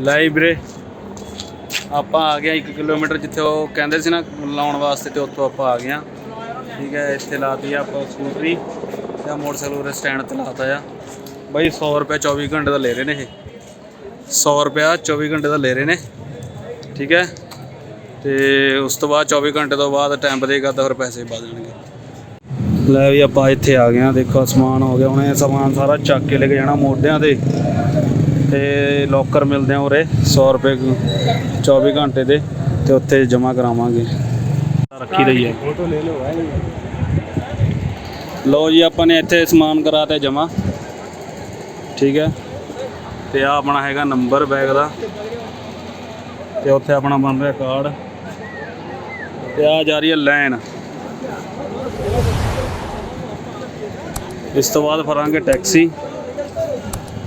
ਲੈ ਵੀਰੇ। ਆਪਾਂ ਆ ਗਿਆ 1 ਕਿਲੋਮੀਟਰ ਜਿੱਥੇ ਉਹ ਕਹਿੰਦੇ ਸੀ ਨਾ, ਲਾਉਣ ਵਾਸਤੇ ਤੇ ਉੱਥੋਂ ਆਪਾਂ ਆ ਗਏ ਆ। ਠੀਕ ਹੈ, ਇੱਥੇ ਲਾਤੀ ਆ ਆਪਾਂ ਸਕੂਟਰੀ ਜਾਂ ਮੋਟਰਸਾਈਕਲ ਉਰੇ ਸਟੈਂਡ ਤੇ ਲਾਤਾ ਆ। ਬਾਈ 100 ਰੁਪਏ 24 ਘੰਟੇ ਦਾ ਲੈ ਰਹੇ ਨੇ ਇਹ। 100 ਰੁਪਿਆ 24 ਘੰਟੇ ਦਾ ਲੈ ਰਹੇ ਨੇ। ਠੀਕ ਹੈ, ਤੇ ਉਸ ਤੋਂ ਬਾਅਦ 24 ਘੰਟੇ ਤੋਂ ਬਾਅਦ ਟਾਈਮ ਵਧੇਗਾ ਤਾਂ ਫਿਰ ਪੈਸੇ ਵਧ ਜਾਣਗੇ। ਲੈ ਵੀ ਆਪਾਂ ਇੱਥੇ ਆ ਗਏ ਆ, ਦੇਖੋ ਸਮਾਨ ਹੋ ਗਿਆ, ਹੁਣ ਸਮਾਨ ਸਾਰਾ ਚੱਕ ਕੇ ਲੈ ਕੇ ਜਾਣਾ ਮੋਢਿਆਂ ਤੇ। ਤੇ ਲੋਕਰ ਮਿਲਦੇ ਆ ਉਰੇ 100 ਰੁਪਏ 24 ਘੰਟੇ ਦੇ ਤੇ ਉੱਥੇ ਜਮ੍ਹਾਂ ਕਰਾਵਾਂਗੇ। ਰੱਖੀ ਰਹੀ ਹੈ। ਫੋਟੋ ਲਓ ਜੀ ਆਪਾਂ ਨੇ ਇੱਥੇ ਸਮਾਨ ਕਰਾਤੇ ਜਮਾ ਠੀਕ ਹੈ। ਤੇ ਆ ਆਪਣਾ ਹੈਗਾ ਨੰਬਰ ਬੈਗ ਦਾ। ਤੇ ਉੱਥੇ ਆਪਣਾ ਬਣ ਰਿਹਾ ਕਾਰਡ ਤੇ ਆ ਜਾ ਰਹੀ ਹੈ ਲਾਈਨ ਇਸ ਤੋਂ ਬਾਅਦ ਫਰਾਂਗੇ ਟੈਕਸੀ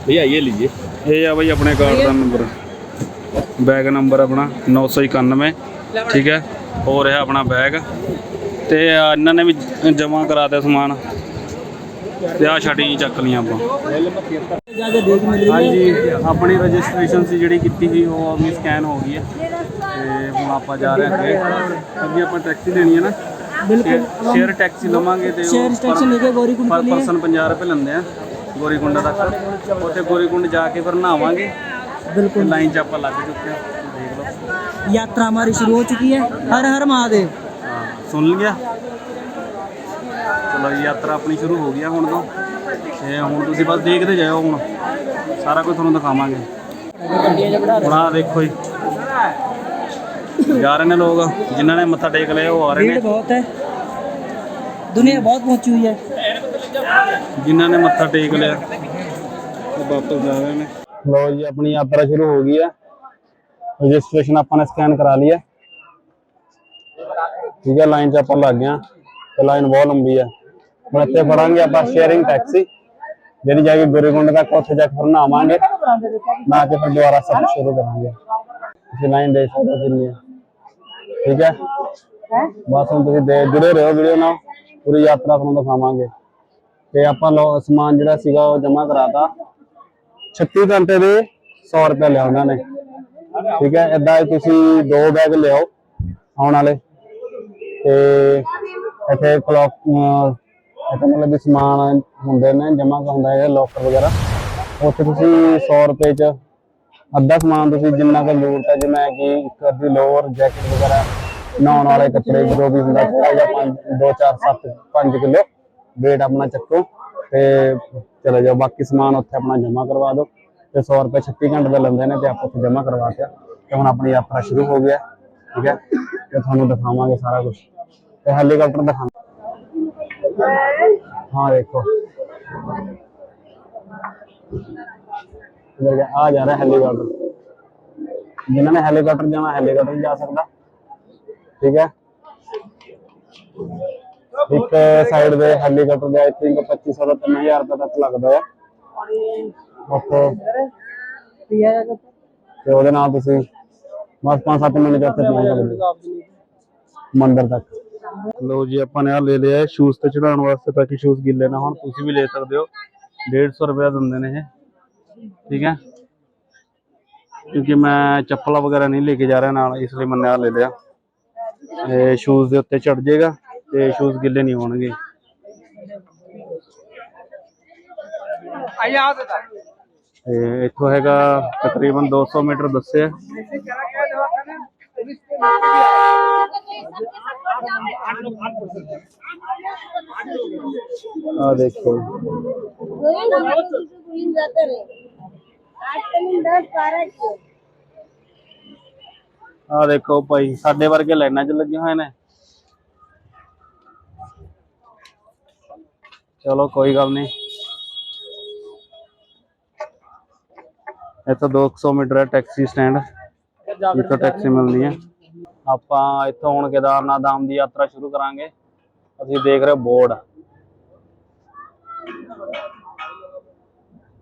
ਭਈਆ ਇਹ ਲੀਜੀਏ ਇਹ ਆ ਬਾਈ ਆਪਣੇ ਕਾਰਡ ਦਾ ਨੰਬਰ ਬੈਗ ਨੰਬਰ ਆਪਣਾ 991 ਠੀਕ ਹੈ? ਹੋ ਰਿਹਾ ਆਪਣਾ ਬੈਗ ਤੇ ਇਹਨਾਂ ਨੇ ਵੀ ਜਮਾ ਕਰਾ ਦਿਆ ਸਮਾਨ। ਤੇ ਆ ਛੱਡੀ ਚੱਕ ਲੀਆਂ ਆਪਾਂ। ਹਾਂਜੀ ਆਪਣੀ ਰਜਿਸਟ੍ਰੇਸ਼ਨ ਸੀ ਜਿਹੜੀ ਕੀਤੀ ਸੀ ਉਹ ਆਪਣੀ ਸਕੈਨ ਹੋ ਗਈ ਹੈ। ਤੇ ਹੁਣ ਆਪਾਂ ਜਾ ਰਹੇ ਹਾਂ ਅੱਗੇ। ਅੱਗੇ ਆਪਾਂ ਟੈਕਸੀ ਲੈਣੀ ਹੈ ਨਾ। ਬਿਲਕੁਲ ਸ਼ੇਅਰ ਟੈਕਸੀ ਲਵਾਂਗੇ ਤੇ ਸ਼ੇਅਰ ਪਰਸਨ 50 ਰੁਪਏ ਲੈਂਦੇ ਆ। ਗੋਰੀਕੁੰਡਾ ਤੱਕ। ਉੱਥੇ ਗੋਰੀਕੁੰਡ ਜਾ ਕੇ ਫਿਰ ਨਹਾਵਾਂਗੇ। ਬਿਲਕੁਲ। ਲਾਈਨ 'ਚ ਲੱਗ ਚੁੱਕੇ ਦੇਖ ਲਓ। ਯਾਤਰਾ ਹਮਾਰੀ ਸ਼ੁਰੂ ਹੋ ਚੁੱਕੀ ਹੈ। ਹਰ ਹਰ ਮਹਾਦੇਵ। ਹਾਂ ਸੁਣ ਲਿਆ। ਚਲੋ ਯਾਤਰਾ ਆਪਣੀ ਸ਼ੁਰੂ ਹੋ ਗਈ ਆ ਹੁਣ ਤੋਂ। ਤੇ ਹੁਣ ਤੁਸੀਂ ਬਸ ਦੇਖਦੇ ਜਾਓ ਹੁਣ। ਸਾਰਾ ਕੁਝ ਤੁਹਾਨੂੰ ਦਿਖਾਵਾਂਗੇ। ਹੁਣ ਆ ਦੇਖੋ ਜੀ। ਜਾ ਰਹੇ ਨੇ ਲੋਕ। ਜਿਨ੍ਹਾਂ ਨੇ ਮੱਥਾ ਟੇਕ ਲਿਆ ਉਹ ਆ ਰਹੇ ਨੇ। ਬਹੁਤ ਹੈ। ਦੁਨੀਆ ਬਹੁਤ ਪਹੁੰਚੀ ਹੋਈ ਹੈ। ਜਿਨ੍ਹਾਂ ਨੇ ਮੱਥਾ ਟੇਕ ਲਿਆ। ਉਹ ਵਾਪਸ ਜਾ ਰਹੇ ਨੇ। ਲੋ ਜੀ ਆਪਣੀ ਯਾਤਰਾ ਸ਼ੁਰੂ ਹੋ ਗਈ ਹੈ। ਰਜਿਸਟ੍ਰੇਸ਼ਨ ਆਪਾਂ ਨੇ ਸਕੈਨ ਕਰਾ ਲਈ ਹੈ। ਠੀਕ ਹੈ ਲਾਈਨ 'ਚ ਆਪਾਂ ਲੱਗ ਗਏ ਹਾਂ। ਤੇ ਲਾਈਨ ਬਹੁਤ ਲੰਬੀ ਹੈ। ਹੁਣ ਇੱਥੇ ਫੜਾਂਗੇ ਆਪਾਂ ਸ਼ੇਅਰਿੰਗ ਟੈਕਸੀ ਜਿਹੜੀ ਜਾ ਕੇ ਗੁਰੂਗੁੰਡ ਤੱਕ ਉੱਥੇ ਜਾ ਕੇ ਫਿਰ ਨਹਾਵਾਂਗੇ। ਨਹਾ ਕੇ ਫਿਰ ਦੁਬਾਰਾ ਸਫ਼ਰ ਸ਼ੁਰੂ ਕਰਾਂਗੇ। ਤੁਸੀਂ ਲਾਈਨ ਦੇ ਸਕਦੇ ਹੋ ਕਿੰਨੀ ਹੈ। ਠੀਕ ਹੈ? ਬਸ ਹੁਣ ਤੁਸੀਂ ਦੇ ਜੁੜੇ ਰਹੋ ਵੀਡੀਓ ਨਾਲ। ਪੂਰੀ ਯਾਤਰਾ ਤੁਹਾਨੂੰ ਦਿਖਾਵਾਂਗੇ। ਤੇ ਆਪਾਂ ਲੋ ਸਮਾਨ ਜਿਹੜਾ ਸੀਗਾ ਉਹ ਜਮ੍ਹਾਂ ਕਰਾਤਾ। 36 ਘੰਟੇ ਦੇ 100 ਰੁਪਏ ਲਿਆ ਉਹਨਾਂ ਨੇ। ਠੀਕ ਹੈ ਇਦਾਂ ਤੁਸੀਂ ਦੋ ਬੈਗ ਲਿਆਓ ਆਉਣ ਵਾਲੇ। ਤੇ ਇੱਥੇ ਕਲੌਕ ਇੱਥੇ ਮਤਲਬ ਵੀ ਸਮਾਨ ਹੁੰਦੇ ਨੇ, ਜਮ੍ਹਾਂ ਹੁੰਦਾ ਹੈ ਲੋਕਰ ਵਗੈਰਾ। ਉੱਥੇ ਤੁਸੀਂ 100 ਰੁਪਏ ਚ ਅੱਧਾ ਸਮਾਨ ਤੁਸੀਂ ਜਿੰਨਾ ਕੁ ਜ਼ਰੂਰਤ ਹੈ ਜਿਵੇਂ ਕਿ ਇੱਕ ਅੱਧੀ ਲੋਅਰ ਜੈਕਟ ਵਗੈਰਾ, ਨਹਾਉਣ ਵਾਲੇ ਕੱਪੜੇ, ਜੋ ਵੀ ਹੁੰਦਾ ਥੋੜਾ ਜਿਹਾ 5 2 4 7 5 ਕਿਲੋ। Weight ਆਪਣਾ ਚੱਕੋ ਤੇ ਚਲੇ ਜਾਓ, ਬਾਕੀ ਸਮਾਨ ਉੱਥੇ ਆਪਣਾ ਜਮ੍ਹਾਂ ਕਰਵਾ ਦਿਓ ਤੇ 100 ਰੁਪਏ 36 ਘੰਟੇ ਦਾ ਲੈਂਦੇ ਨੇ ਤੇ ਆਪਾਂ ਉੱਥੇ ਜਮ੍ਹਾਂ ਕਰਵਾ ਦਿਆ ਤੇ ਹੁਣ ਆਪਣੀ ਯਾਤਰਾ ਸ਼ੁਰੂ ਹੋ ਗਿਆ ਠੀਕ ਹੈ? ਤੇ ਤੁਹਾਨੂੰ ਦਿਖਾਵਾਂਗੇ ਸਾਰਾ ਕੁਝ ਤੇ ਹੈਲੀਕਾਪਟਰ ਦਿਖਾਣਾ ਹਾਂ, ਦੇਖੋ। ਇਧਰ ਆ ਜਾ ਰਿਹਾ ਹੈਲੀਕਾਪਟਰ। ਜਿਨ੍ਹਾਂ ਨੇ ਹੈਲੀਕਾਪਟਰ ਜਾਣਾ, ਹੈਲੀਕਾਪਟਰ ਵੀ ਜਾ ਸਕਦਾ। ਠੀਕ ਹੈ? ਇੱਕ ਸਾਈਡ ਦੇ ਹੈਲੀਕਾਪਟਰ ਦਾ ਆਈ ਥਿੰਕ 2500 ਤੋਂ 3000 ਰੁਪਏ ਤੱਕ ਲੱਗਦਾ ਹੈ। ਤੇ ਉਹਦੇ ਨਾਲ ਤੁਸੀਂ ਬਸ 5-7 ਮਿੰਟ ਚ ਉੱਥੇ ਪਹੁੰਚ ਸਕਦੇ ਹੋ। ਮੰਦਿਰ ਤੱਕ। ਲੋ ਜੀ ਆਪਾਂ ਨੇ ਆ ਲੈ ਲਿਆ ਸ਼ੂਜ਼ ਤੇ ਚੜਾਉਣ ਵਾਸਤੇ ਤਾਂ ਕਿ ਸ਼ੂਜ਼ ਗਿੱਲੇ ਨਾ ਹੋਣ। ਤੁਸੀਂ ਵੀ ਲੈ ਸਕਦੇ ਹੋ। 150 ਰੁਪਏ ਦਿੰਦੇ ਨੇ ਇਹ। ਠੀਕ ਹੈ? ਕਿਉਂਕਿ ਮੈਂ ਚੱਪਲਾਂ ਵਗੈਰਾ ਨਹੀਂ ਲੈ ਕੇ ਜਾ ਰਿਹਾ ਨਾਲ ਇਸ ਲਈ ਮੈਂ ਆ ਲੈ ਲਿਆ। ਇਹ ਸ਼ੂਜ਼ ਦੇ ਉੱਤੇ ਚੜ ਜਾਏਗਾ ਤੇ ਸ਼ੂਜ਼ ਗਿੱਲੇ ਨਹੀਂ ਹੋਣਗੇ। ਤੇ ਇੱਥੋਂ ਹੈਗਾ ਤਕਰੀਬਨ 200 ਮੀਟਰ ਦੱਸਿਆ। ਆ ਦੇਖੋ। ਆ ਦੇਖੋ ਭਾਈ ਸਾਡੇ ਵਰਗੇ ਲਾਈਨਾਂ 'ਚ ਲੱਗੇ ਹੋਏ ਨੇ। ਚਲੋ, ਕੋਈ ਗੱਲ ਨਹੀਂ। ਇੱਥੋਂ 200 ਮੀਟਰ ਹੈ ਟੈਕਸੀ ਸਟੈਂਡ। ਜਿੱਥੋਂ ਟੈਕਸੀ ਮਿਲਦੀ ਹੈ। ਆਪਾਂ ਇੱਥੋਂ ਹੁਣ ਕੇਦਾਰਨਾਥ ਧਾਮ ਦੀ ਯਾਤਰਾ ਸ਼ੁਰੂ ਕਰਾਂਗੇ। ਅਸੀਂ ਦੇਖ ਰਹੇ ਬੋਰਡ।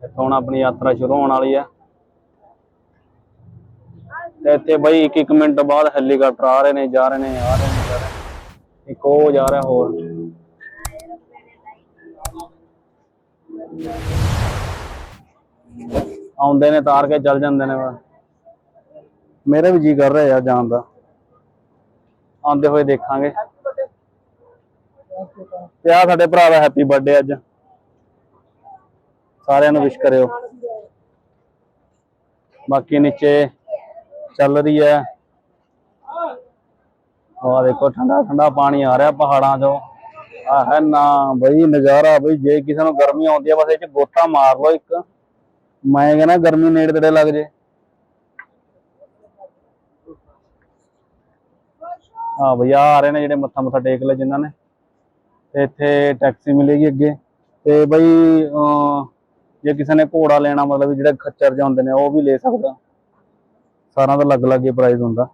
ਇੱਥੋਂ ਹੁਣ ਆਪਣੀ ਯਾਤਰਾ ਸ਼ੁਰੂ ਹੋਣ ਵਾਲੀ ਹੈ। ਤੇ ਇੱਥੇ ਬਈ ਇੱਕ ਇੱਕ ਮਿੰਟ ਬਾਅਦ ਹੈਲੀਕਾਪਟਰ ਆ ਰਹੇ ਨੇ, ਜਾ ਰਹੇ ਨੇ, ਆ ਰਹੇ ਨੇ, ਜਾ ਰਹੇ ਨੇ। ਇੱਕ ਉਹ ਜਾ ਰਿਹਾ ਹੋਰ। ਆਉਂਦੇ ਨੇ, ਤਾਰ ਕੇ ਚੱਲ ਜਾਂਦੇ ਨੇ ਬਸ। ਮੇਰਾ ਵੀ ਜੀ ਕਰ ਰਿਹਾ ਯਾਰ ਜਾਣ ਦਾ। ਆਉਂਦੇ ਹੋਏ ਦੇਖਾਂਗੇ। ਤੇ ਆ ਸਾਡੇ ਭਰਾ ਦਾ ਹੈਪੀ ਬਰਥਡੇ ਅੱਜ। ਸਾਰਿਆਂ ਨੂੰ ਵਿਸ਼ ਕਰਿਓ। ਬਾਕੀ ਨੀਚੇ ਚੱਲ ਰਹੀ ਹੈ। ਆਹ ਦੇਖੋ ਠੰਡਾ ਠੰਡਾ ਪਾਣੀ ਆ ਰਿਹਾ ਪਹਾੜਾਂ ਚੋਂ। ਆ ਹੈ ਨਾ ਬਈ, ਨਜ਼ਾਰਾ ਬਈ, ਜੇ ਕਿਸੇ ਨੂੰ ਗਰਮੀ ਆਉਂਦੀ ਹੈ ਬਸ ਇਹ ਚ ਗੋਤਾ ਮਾਰ ਲਓ ਇੱਕ। ਮੈਂ ਕਹਿੰਦਾ ਗਰਮੀ ਨੇੜੇ ਤੇੜੇ ਲੱਗ ਜੇ। ਹਾਂ ਭਈਆ ਆ ਰਹੇ ਨੇ ਜਿਹੜੇ ਮੱਥਾ ਮੱਥਾ ਟੇਕ ਲੈ ਜਿਨ੍ਹਾਂ ਨੇ। ਤੇ ਇੱਥੇ ਟੈਕਸੀ ਮਿਲੇਗੀ ਅੱਗੇ। ਤੇ ਬਈ ਜੇ ਕਿਸੇ ਨੇ ਘੋੜਾ ਲੈਣਾ, ਮਤਲਬ ਵੀ ਜਿਹੜੇ ਖੱਚਰ ਜਿਹੇ ਹੁੰਦੇ ਨੇ, ਉਹ ਵੀ ਲੈ ਸਕਦਾ। ਸਾਰਿਆਂ ਦਾ ਅਲੱਗ-ਅਲੱਗ ਹੀ ਪ੍ਰਾਈਸ ਹੁੰਦਾ।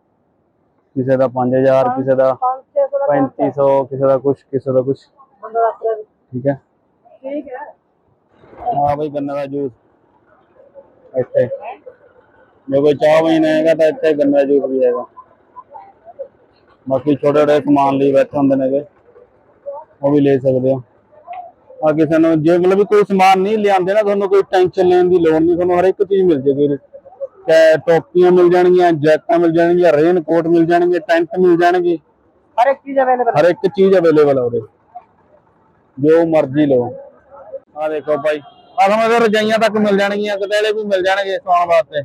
ਕਿਸੇ ਦਾ 5000 ਕਿਸੇ ਦਾ 3500 ਕਿਸੇ ਦਾ ਕੁਝ ਕਿਸੇ ਦਾ ਕੁਝ ਠੀਕ ਹੈ? ਠੀਕ ਹੈ ਹਾਂ ਬਈ, ਗੰਨੇ ਦਾ ਜੂਸ। ਇੱਥੇ। ਜੇ ਕੋਈ ਚਾਹ ਵੀ ਨਹੀਂ ਹੈਗਾ ਤਾਂ ਇੱਥੇ ਗੰਨੇ ਦਾ ਜੂਸ ਵੀ ਹੈਗਾ ਬਾਕੀ ਛੋਟੇ ਛੋਟੇ ਸਮਾਨ ਲਈ ਬੈਠੇ ਹੁੰਦੇ ਨੇਗੇ। ਉਹ ਵੀ ਲੈ ਸਕਦੇ ਹੋ। ਆ ਕਿਸੇ ਨੂੰ ਜੇ ਮਤਲਬ ਕੋਈ ਸਮਾਨ ਨਹੀਂ ਲਿਆਂਦੇ ਨਾ, ਤੁਹਾਨੂੰ ਕੋਈ ਟੈਨਸ਼ਨ ਲੈਣ ਦੀ ਲੋੜ ਨਹੀਂ। ਤੁਹਾਨੂੰ ਹਰ ਇੱਕ ਚੀਜ਼ ਮਿਲ ਜੇਗੀ ਟੋਪੀਆਂ ਮਿਲ ਜਾਣਗੀਆਂ, ਜੈਕਟਾਂ ਮਿਲ ਜਾਣਗੀਆਂ ਰੇਨ ਕੋਟ ਮਿਲ ਜਾਣਗੇ ਟੈਂਟ ਮਿਲ ਜਾਣਗੇ। ਹਰ ਇੱਕ ਚੀਜ਼ ਅਵੇਲੇਬਲ ਹਰ ਇੱਕ ਚੀਜ਼ ਅਵੇਲੇਬਲ ਹੈ ਉਰੇ ਜੋ ਮਰਜ਼ੀ ਲਓ ਆ ਦੇਖੋ ਭਾਈ ਆ ਤੁਹਾਨੂੰ ਇਹਦੇ ਰਜਾਈਆਂ ਤੱਕ ਮਿਲ ਜਾਣਗੀਆਂ ਕਤੇਲੇ ਵੀ ਮਿਲ ਜਾਣਗੇ ਸੌਣ ਵਾਸਤੇ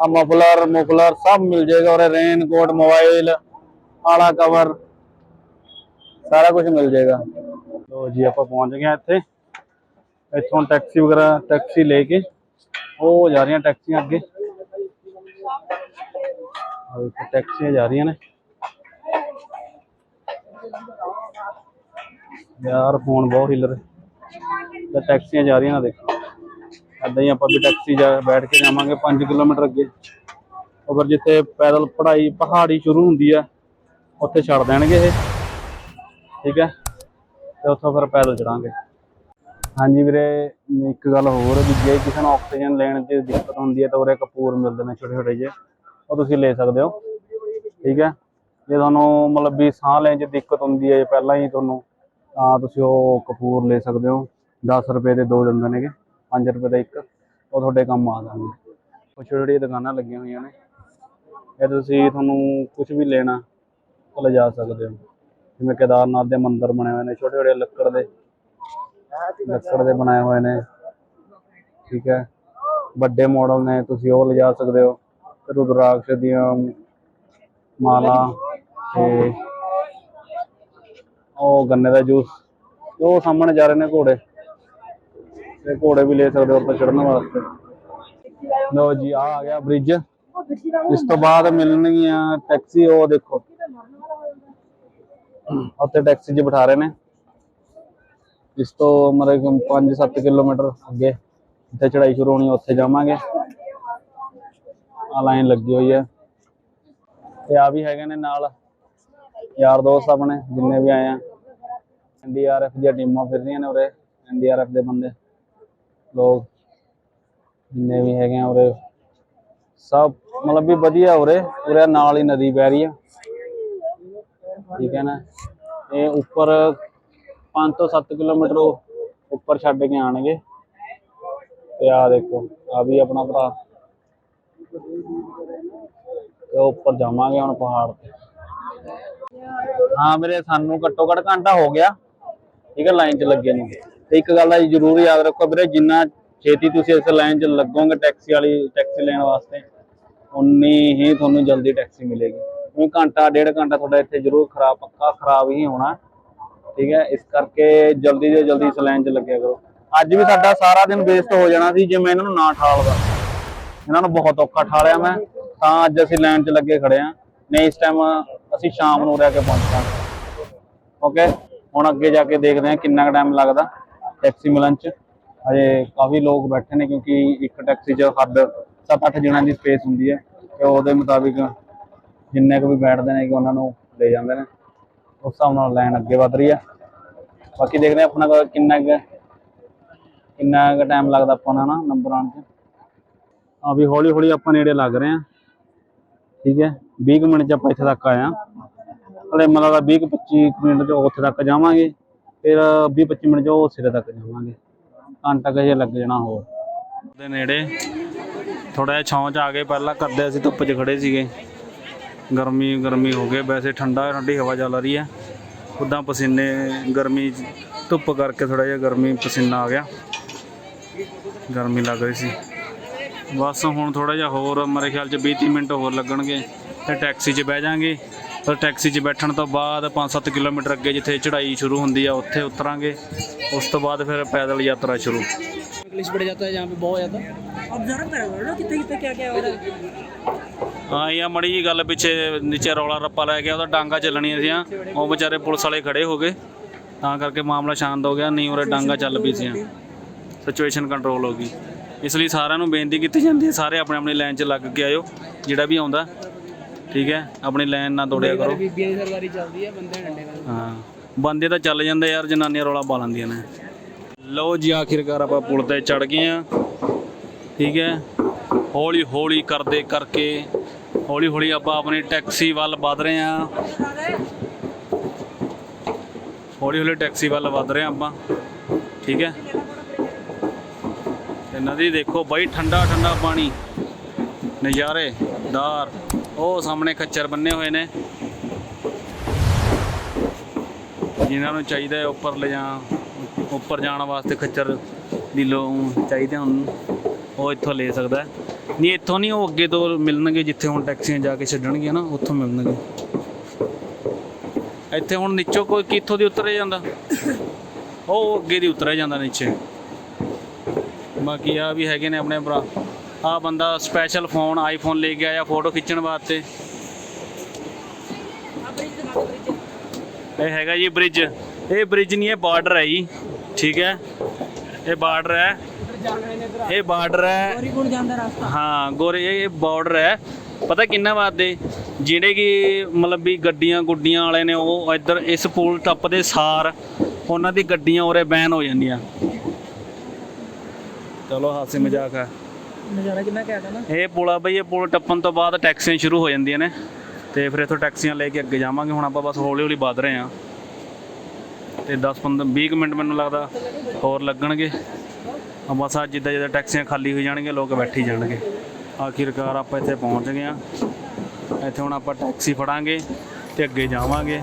ਆ ਮਫਲਰ ਮੁਫਲਰ ਸਭ ਮਿਲ ਜਾਏਗਾ ਔਰ ਰੇਨ ਕੋਟ ਮੋਬਾਈਲ ਆਲਾ ਕਵਰ ਸਾਰਾ ਕੁਝ ਮਿਲ ਜਾਏਗਾ ਲੋ ਜੀ ਆਪਾਂ ਪਹੁੰਚ ਗਏ ਹਾਂ ਇੱਥੇ ਇੱਥੋਂ ਟੈਕਸੀ ਵਗੈਰਾ ਟੈਕਸੀ ਲੈ ਕੇ ਉਹ ਜਾ ਰਹੀਆਂ ਟੈਕਸੀਆਂ ਅੱਗੇ ਆ ਦੇਖੋ ਟੈਕਸੀਆਂ ਜਾ ਰਹੀਆਂ ਨੇ ਯਾਰ ਫੋਨ ਬਹੁਤ ਹਿੱਲ ਰਿਹਾ ਤੇ ਟੈਕਸੀਆਂ ਜਾ ਰਹੀਆਂ ਨਾ, ਦੇਖੋ। ਏਦਾਂ ਹੀ ਆਪਾਂ ਵੀ ਟੈਕਸੀ ਜਾ ਬੈਠ ਕੇ ਜਾਵਾਂਗੇ 5 ਕਿਲੋਮੀਟਰ ਅੱਗੇ। ਉਹ ਫਿਰ ਜਿੱਥੇ ਪੈਦਲ ਪੜਾਈ ਪਹਾੜੀ ਸ਼ੁਰੂ ਹੁੰਦੀ ਆ, ਉੱਥੇ ਛੱਡ ਦੇਣਗੇ ਇਹ। ਠੀਕ ਹੈ? ਤੇ ਉੱਥੋਂ ਫਿਰ ਪੈਦਲ ਚੜਾਂਗੇ। ਹਾਂਜੀ ਵੀਰੇ, ਇੱਕ ਗੱਲ ਹੋਰ ਵੀ ਜੇ ਕਿਸੇ ਨੂੰ ਆਕਸੀਜਨ ਲੈਣ 'ਚ ਦਿੱਕਤ ਹੁੰਦੀ ਹੈ ਤਾਂ ਉਰੇ ਕਪੂਰ ਮਿਲਦੇ ਨੇ ਛੋਟੇ ਛੋਟੇ ਜਿਹੇ। ਉਹ ਤੁਸੀਂ ਲੈ ਸਕਦੇ ਹੋ। ਠੀਕ ਹੈ? ਜੇ ਤੁਹਾਨੂੰ ਮਤਲਬ ਵੀ ਸਾਹ ਲੈਣ 'ਚ ਦਿੱਕਤ ਹੁੰਦੀ ਹੈ ਪਹਿਲਾਂ ਹੀ ਤੁਹਾਨੂੰ ਤਾਂ ਤੁਸੀਂ ਉਹ ਕਪੂਰ ਲੈ ਸਕਦੇ ਹੋ। 10 ਰੁਪਏ ਦੇ ਦੋ ਦਿੰਦੇ ਨੇਗੇ 5 ਰੁਪਏ ਦਾ ਇੱਕ, ਉਹ ਤੁਹਾਡੇ ਕੰਮ ਆ ਜਾਣਗੇ। ਉਹ ਛੋਟੀ ਛੋਟੀਆਂ ਦੁਕਾਨਾਂ ਲੱਗੀਆਂ ਹੋਈਆਂ ਨੇ, ਇਹ ਤੁਸੀਂ ਤੁਹਾਨੂੰ ਕੁਝ ਵੀ ਲੈਣਾ, ਉਹ ਲਿਜਾ ਸਕਦੇ ਹੋ। ਜਿਵੇਂ ਕੇਦਾਰਨਾਥ ਦੇ ਮੰਦਿਰ ਬਣੇ ਹੋਏ ਨੇ, ਛੋਟੇ ਛੋਟੇ ਲੱਕੜ ਦੇ ਲੱਕੜ ਦੇ ਬਣਾਏ ਹੋਏ ਨੇ। ਠੀਕ ਹੈ। ਵੱਡੇ ਮਾਡਲ ਨੇ, ਤੁਸੀਂ ਉਹ ਲਿਜਾ ਸਕਦੇ ਹੋ। ਤੇ ਰੁਦਰਾਕਸ਼ ਦੀਆਂ ਮਾਲਾ ਤੇ ਉਹ ਗੰਨੇ ਦਾ ਜੂਸ ਉਹ ਸਾਹਮਣੇ ਜਾ ਰਹੇ ਨੇ ਘੋੜੇ। ਤੇ ਘੋੜੇ ਵੀ ਲੈ ਸਕਦੇ ਹੋ ਉੱਪਰ ਚੜਨ ਵਾਸਤੇ। ਲੋ ਜੀ ਆ ਆ ਗਿਆ ਬ੍ਰਿਜ ਇਸ ਤੋਂ ਬਾਅਦ ਮਿਲਣਗੀਆਂ ਟੈਕਸੀ ਉਹ ਦੇਖੋ। ਉੱਥੇ ਟੈਕਸੀ 'ਚ ਬਿਠਾ ਰਹੇ ਨੇ। ਇਸ ਤੋਂ ਮਤਲਬ 5-7 ਕਿਲੋਮੀਟਰ ਅੱਗੇ ਜਿੱਥੇ ਚੜਾਈ ਸ਼ੁਰੂ ਹੋਣੀ, ਉੱਥੇ ਜਾਵਾਂਗੇ। ਆ ਲਾਈਨ ਲੱਗੀ ਹੋਈ ਹੈ। ਤੇ ਆ ਵੀ ਹੈਗੇ ਨੇ ਨਾਲ। ਯਾਰ ਦੋਸਤ ਆਪਣੇ, ਜਿੰਨੇ ਵੀ ਆਏ ਆ। ਐਨਡੀਆਰਐਫ ਦੀਆਂ ਟੀਮਾਂ ਫਿਰ ਰਹੀਆਂ ਨੇ ਉਰੇ ਐਨਡੀਆਰਐਫ ਦੇ ਬੰਦੇ। ਲੋਕ ਜਿੰਨੇ ਵੀ ਹੈਗੇ ਆ ਉਰੇ, ਸਭ ਮਤਲਬ ਵੀ ਵਧੀਆ ਉਰੇ ਉਰੇ ਨਾਲ ਹੀ ਨਦੀ ਪੈ ਰਹੀ ਆ। ਠੀਕ ਹੈ ਨਾ? ਇਹ ਉੱਪਰ 5 ਤੋਂ 7 ਕਿਲੋਮੀਟਰ ਉੱਪਰ ਛੱਡ ਕੇ ਆਣਗੇ ਤੇ ਆ ਦੇਖੋ ਆ ਵੀ ਆਪਣਾ ਭਰਾ। ਤੇ ਉੱਪਰ ਜਾਵਾਂਗੇ ਹੁਣ ਪਹਾੜ ਤੇ। ਹਾਂ ਵੀਰੇ, ਸਾਨੂੰ ਘੱਟੋ ਘੱਟ ਘੰਟਾ ਹੋ ਗਿਆ। ਠੀਕ ਹੈ ਲਾਈਨ 'ਚ ਲੱਗੇ ਨੂੰ। ਤੇ ਇੱਕ ਗੱਲ ਆ ਜ਼ਰੂਰ ਯਾਦ ਰੱਖੋ ਵੀਰੇ, ਜਿੰਨਾ ਛੇਤੀ ਤੁਸੀਂ ਇਸ ਲਾਈਨ 'ਚ ਲੱਗੋਗੇ ਟੈਕਸੀ ਵਾਲੀ ਟੈਕਸੀ ਲੈਣ ਵਾਸਤੇ ਉਨੀ ਹੀ ਤੁਹਾਨੂੰ ਜਲਦੀ ਟੈਕਸੀ ਮਿਲੇਗੀ। ਕਿਉਂਕਿ ਘੰਟਾ, ਡੇਢ ਘੰਟਾ ਤੁਹਾਡਾ ਇੱਥੇ ਜ਼ਰੂਰ ਖਰਾਬ, ਪੱਕਾ ਖਰਾਬ ਹੀ ਹੋਣਾ। ਠੀਕ ਹੈ ਇਸ ਕਰਕੇ ਜਲਦੀ ਤੋਂ ਜਲਦੀ ਇਸ ਲਾਈਨ 'ਚ ਲੱਗਿਆ ਕਰੋ। ਅੱਜ ਵੀ ਸਾਡਾ ਸਾਰਾ ਦਿਨ ਵੇਸਟ ਹੋ ਜਾਣਾ ਸੀ, ਜੇ ਮੈਂ ਇਹਨਾਂ ਨੂੰ ਨਾ ਠਾਲਦਾ। ਇਹਨਾਂ ਨੂੰ ਬਹੁਤ ਔਖਾ ਠਾਲਿਆ ਮੈਂ, ਤਾਂ ਅੱਜ ਅਸੀਂ ਲਾਈਨ 'ਚ ਲੱਗੇ ਖੜੇ ਆ। ਨਹੀਂ, ਇਸ ਟਾਈਮ ਅਸੀਂ ਸ਼ਾਮ ਨੂੰ ਰਹਿ ਕੇ ਪਹੁੰਚਾਂਗੇ ਓਕੇ ਹੁਣ ਅੱਗੇ ਜਾ ਕੇ ਦੇਖਦੇ ਹਾਂ ਕਿੰਨਾ ਕੁ ਟਾਈਮ ਲੱਗਦਾ ਟੈਕਸੀ ਮਿਲਣ 'ਚ। ਹਜੇ ਕਾਫੀ ਲੋਕ ਬੈਠੇ ਨੇ ਕਿਉਂਕਿ ਇੱਕ ਟੈਕਸੀ 'ਚ ਹੱਦ 7-8 ਜਣਾਂ ਦੀ ਸਪੇਸ ਹੁੰਦੀ ਹੈ ਤੇ ਉਹਦੇ ਮੁਤਾਬਿਕ ਜਿੰਨੇ ਕੁ ਵੀ ਬੈਠਦੇ ਨੇ ਕਿ ਉਹਨਾਂ ਨੂੰ ਲੈ ਜਾਂਦੇ ਨੇ। ਉਸ ਹਿਸਾਬ ਨਾਲ ਲਾਈਨ ਅੱਗੇ ਵਧ ਰਹੀ ਹੈ। ਬਾਕੀ ਦੇਖਦੇ ਹਾਂ ਆਪਣਾ ਕਿੰਨਾ ਕੁ ਕਿੰਨਾ ਕੁ ਟਾਈਮ ਲੱਗਦਾ ਆਪਾਂ ਨੂੰ ਨਾ ਨੰਬਰ ਆਉਣ 'ਚ। ਆ ਵੀ ਹੌਲੀ ਹੌਲੀ ਆਪਾਂ ਨੇੜੇ ਲੱਗ ਰਹੇ ਹਾਂ। ਠੀਕ ਹੈ। 20 ਕੁ ਮਿੰਟ 'ਚ ਆਪਾਂ ਇੱਥੇ ਤੱਕ ਆਏ ਹਾਂ। ਹਲੇ ਮਤਲਬ ਦਾ 20 ਕੁ 25 ਮਿੰਟ 'ਚ ਉੱਥੇ ਤੱਕ ਜਾਵਾਂਗੇ। ਫਿਰ 20 25 ਮਿੰਟ 'ਚ ਉਹ ਸਿਰੇ ਤੱਕ ਜਾਵਾਂਗੇ। ਘੰਟਾ ਕੁ ਲੱਗ ਜਾਣਾ ਹੋਰ। ਦੇ ਨੇੜੇ। ਥੋੜਾ ਜਿਹਾ ਛਾਂ 'ਚ ਆ ਗਏ ਪਹਿਲਾਂ ਕਰਦੇ ਅਸੀਂ ਧੁੱਪ 'ਚ ਖੜੇ ਸੀਗੇ। ਗਰਮੀ ਗਰਮੀ ਹੋ ਗਏ ਵੈਸੇ ਠੰਡਾ, ਠੰਡੀ ਹਵਾ ਚੱਲ ਰਹੀ ਹੈ। ਉਦਾਂ ਪਸੀਨੇ, ਗਰਮੀ ਧੁੱਪ ਕਰਕੇ ਥੋੜਾ ਜਿਹਾ ਗਰਮੀ ਪਸੀਨਾ ਆ ਗਿਆ। ਗਰਮੀ ਲੱਗ ਰਹੀ ਸੀ। ਬਸ ਹੁਣ ਥੋੜਾ ਜਿਹਾ ਹੋਰ, ਮੇਰੇ ਖਿਆਲ 'ਚ 20 ਮਿੰਟ ਹੋਰ ਲੱਗਣਗੇ। ਤੇ ਟੈਕਸੀ 'ਚ ਬਹਿ ਜਾਾਂਗੇ ਫਿਰ ਟੈਕਸੀ 'ਚ ਬੈਠਣ ਤੋਂ ਬਾਅਦ 5-7 ਕਿਲੋਮੀਟਰ ਅੱਗੇ ਜਿੱਥੇ ਚੜ੍ਹਾਈ ਸ਼ੁਰੂ ਹੁੰਦੀ ਆ ਉੱਥੇ ਉਤਰਾਂਗੇ ਉਸ ਤੋਂ ਬਾਅਦ ਫਿਰ ਪੈਦਲ ਯਾਤਰਾ ਸ਼ੁਰੂ इंग्लिश बढ़ जाता है जहाँ पे बहुत ज़्यादा ऑब्जर्व करो ना कितने कितने क्या क्या हो रहा है ਹਾਂ ਇਹ ਮੜੀ ਜੀ ਗੱਲ ਪਿੱਛੇ ਨੀਚੇ ਰੌਲਾ ਰੱਪਾ ਲੈ ਗਿਆ ਉਹਦਾ ਡਾਂਗਾ ਚੱਲਣੀਆਂ ਸੀਆਂ ਉਹ ਵਿਚਾਰੇ ਪੁਲਿਸ ਵਾਲੇ ਖੜੇ ਹੋ ਗਏ ਤਾਂ ਕਰਕੇ ਮਾਮਲਾ ਸ਼ਾਂਤ ਹੋ ਗਿਆ ਨਹੀਂ ਉਰੇ ਡਾਂਗਾ ਚੱਲ ਪਈ ਸੀਆਂ ਸਿਚੁਏਸ਼ਨ ਕੰਟਰੋਲ ਹੋ ਗਈ ਇਸ ਲਈ ਸਾਰਿਆਂ ਨੂੰ ਬੇਨਤੀ ਕੀਤੀ ਜਾਂਦੀ ਹੈ ਸਾਰੇ ਆਪਣੇ ਆਪਣੀ ਲਾਈਨ 'ਚ ਲੱਗ ਕੇ ਆਇਓ ਜਿਹੜਾ ਵੀ ਆਉਂਦਾ ਠੀਕ ਹੈ? ਆਪਣੀ ਲਾਈਨ ਨਾ ਤੋੜਿਆ ਕਰੋ। ਬੀਬੀਆਂ ਦੀ ਸਰਕਾਰੀ ਚੱਲਦੀ ਹੈ ਬੰਦੇ ਡੰਡੇ ਨਾਲ ਹਾਂ। ਬੰਦੇ ਤਾਂ ਚੱਲ ਜਾਂਦੇ ਯਾਰ ਜਨਾਨੀਆਂ ਰੌਲਾ ਪਾ ਲੈਂਦੀਆਂ ਨੇ। ਲਓ ਜੀ ਆਖਿਰਕਾਰ ਆਪਾਂ ਪੁਲ ਤੇ ਚੜ ਗਏ ਆ ਠੀਕ ਹੈ? ਹੌਲੀ ਹੌਲੀ ਕਰਦੇ ਕਰਕੇ ਹੌਲੀ ਹੌਲੀ ਆਪਾਂ ਆਪਣੀ ਟੈਕਸੀ ਵੱਲ ਵਧ ਰਹੇ ਆ ਹੌਲੀ ਹੌਲੀ ਟੈਕਸੀ ਵੱਲ ਵਧ ਰਹੇ ਆ ਆਪਾਂ। ਠੀਕ ਹੈ? ਤੇ ਨਦੀ ਦੇਖੋ ਬਈ ਠੰਡਾ ਠੰਡਾ ਪਾਣੀ। ਨਜ਼ਾਰੇ ਦਾਰ। ਉਹ ਸਾਹਮਣੇ ਖੱਚਰ ਬੰਨੇ ਹੋਏ ਨੇ। ਜਿਨ੍ਹਾਂ ਨੂੰ ਚਾਹੀਦਾ ਹੈ ਉੱਪਰ ਲੈ ਜਾ ਉੱਪਰ ਜਾਣ ਵਾਸਤੇ ਖੱਚਰ ਦੀ ਲੋ ਚਾਹੀਦੇ ਹਨ। ਉਹ ਇੱਥੋਂ ਲੈ ਸਕਦਾ ਹੈ। ਨਹੀਂ, ਇੱਥੋਂ ਨਹੀਂ, ਉਹ ਅੱਗੇ ਤੋਂ ਮਿਲਣਗੇ ਜਿੱਥੇ ਹੁਣ ਟੈਕਸੀਆਂ ਜਾ ਕੇ ਛੱਡਣਗੀਆਂ ਨਾ, ਉੱਥੋਂ ਮਿਲਣਗੇ। ਇੱਥੇ ਹੁਣ ਨੀਚੋਂ ਕੋਈ ਕਿੱਥੋਂ ਦੀ ਉਤਰਿਆ ਜਾਂਦਾ? ਉਹ ਅੱਗੇ ਦੀ ਉਤਰਿਆ ਜਾਂਦਾ ਨੀਚੇ। ਬਾਕੀ ਆ ਵੀ ਹੈਗੇ ਨੇ ਆਪਣੇ ਭਰਾ। ਆ ਬੰਦਾ ਸਪੈਸ਼ਲ ਫੋਨ ਆਈਫੋਨ ਲੈ ਕੇ ਆਇਆ ਫੋਟੋ ਖਿੱਚਣ ਵਾਸਤੇ। ਇਹ ਹੈਗਾ ਜੀ ਬ੍ਰਿਜ ਇਹ ਬ੍ਰਿਜ ਨਹੀਂ ਇਹ ਬਾਰਡਰ ਹੈ ਜੀ। ਠੀਕ ਹੈ? ਇਹ ਬਾਰਡਰ ਹੈ। ਇਹ ਬਾਰਡਰ ਹੈ। ਹਾਂ ਗੋਰੀ ਇਹ ਬਾਰਡਰ ਹੈ। ਪਤਾ ਕਿੰਨਾ ਵਾਦੇ ਜਿਹੜੇ ਕਿ ਮਤਲਬ ਵੀ ਗੱਡੀਆਂ ਗੁੱਡੀਆਂ ਵਾਲੇ ਨੇ ਉਹ ਇੱਧਰ ਇਸ ਪੁਲ ਟੱਪਦੇ ਸਾਰ ਉਹਨਾਂ ਦੀ ਗੱਡੀਆਂ ਉਰੇ ਬੈਨ ਹੋ ਜਾਂਦੀਆਂ। ਚਲੋ ਹਾਸੇ ਮਜ਼ਾਕ ਹੈ। ਕਿੰਨਾ ਘੈਂਟ ਹੈ ਇਹ ਪੁਲ ਆ ਬਈ, ਇਹ ਪੁਲ ਟੱਪਣ ਤੋਂ ਬਾਅਦ ਟੈਕਸੀਆਂ ਸ਼ੁਰੂ ਹੋ ਜਾਂਦੀਆਂ ਨੇ। ਤੇ ਫਿਰ ਇਥੋਂ ਟੈਕਸੀਆਂ ਲੈ ਕੇ ਅੱਗੇ ਜਾਵਾਂਗੇ। ਹੁਣ ਆਪਾਂ ਬਸ ਹੌਲੀ ਹੌਲੀ ਵੱਧ ਰਹੇ ਆ ਤੇ 10 15 20 ਮਿੰਟ ਮੈਨੂੰ ਲੱਗਦਾ ਹੋਰ ਲੱਗਣਗੇ। ਆ ਬਸ ਆ ਜਿੱਦਾਂ ਜਿੱਦਾਂ ਟੈਕਸੀਆਂ ਖਾਲੀ ਹੋ ਜਾਣਗੀਆਂ, ਲੋਕ ਬੈਠੀ ਜਾਣਗੇ। ਆਖਿਰਕਾਰ ਆਪਾਂ ਇੱਥੇ ਪਹੁੰਚ ਗਏ ਆ ਇੱਥੇ ਹੁਣ ਆਪਾਂ ਟੈਕਸੀ ਫੜਾਂਗੇ ਤੇ ਅੱਗੇ ਜਾਵਾਂਗੇ।